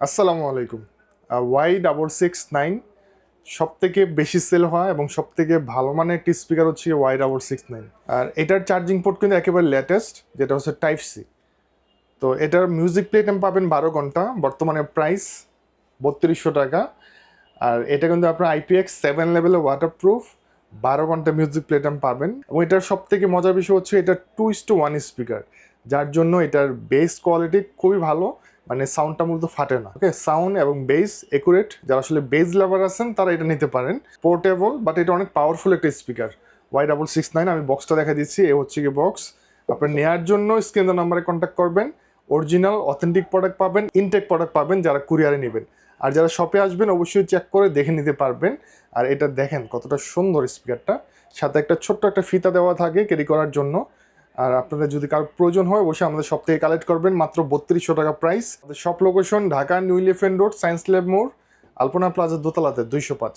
আসসালামু আলাইকুম। Y double six nine সব থেকে বেশি সেল হয় এবং সব থেকে ভালো মানের একটি স্পিকার হচ্ছে ওয়াই ডাবল সিক্স নাইন আর এটার চার্জিং পোর্ট কিন্তু একেবারে লেটেস্ট যেটা হচ্ছে টাইপ সি তো এটার মিউজিক প্লে টাইম পাবেন বারো ঘণ্টা, বর্তমানে প্রাইস বত্রিশশো টাকা। আর এটা কিন্তু আপনার আইপিএক্স সেভেন লেভেলে ওয়াটারপ্রুফ বারো ঘণ্টা মিউজিক প্লে টাইম পাবেন। এবং এটার সব থেকে মজার বিষয় হচ্ছে এটা two is to one speaker যার জন্য এটার বেস কোয়ালিটি খুবই ভালো। মানে সাউন্ডটা মূলত ফাটে না। ওকে সাউন্ড এবং বেস একুরেট যারা আসলে বেস লাভার আছেন, তারা এটা নিতে পারেন। পোর্টেবল বাট এটা অনেক পাওয়ারফুল একটা speaker Y double six nine আমি বক্সটা দেখা দিচ্ছি, এ হচ্ছে কি বক্স আপনার নেওয়ার জন্য স্ক্রিন নাম্বারে কন্ট্যাক্ট করবেন। অরিজিনাল অথেন্টিক প্রোডাক্ট পাবেন ইনটেক প্রোডাক্ট পাবেন, যারা কুরিয়ারে নেবেন। আর যারা শপে আসবেন, অবশ্যই চেক করে দেখে নিতে পারবেন। আর এটা দেখেন কতটা সুন্দর স্পিকারটা সাথে একটা ছোট্ট একটা ফিতা দেওয়া থাকে ক্যারি করার জন্য। আর আপনাদের যদি কারও প্রয়োজন হয়, অবশ্যই আমাদের সব থেকে কালেক্ট করবেন। মাত্র বত্রিশশো টাকা প্রাইস আমাদের সব location Dhaka new elephant road, science lab মোড়, আলপনা প্লাজা দোতলাতে, দুইশো পাঁচ।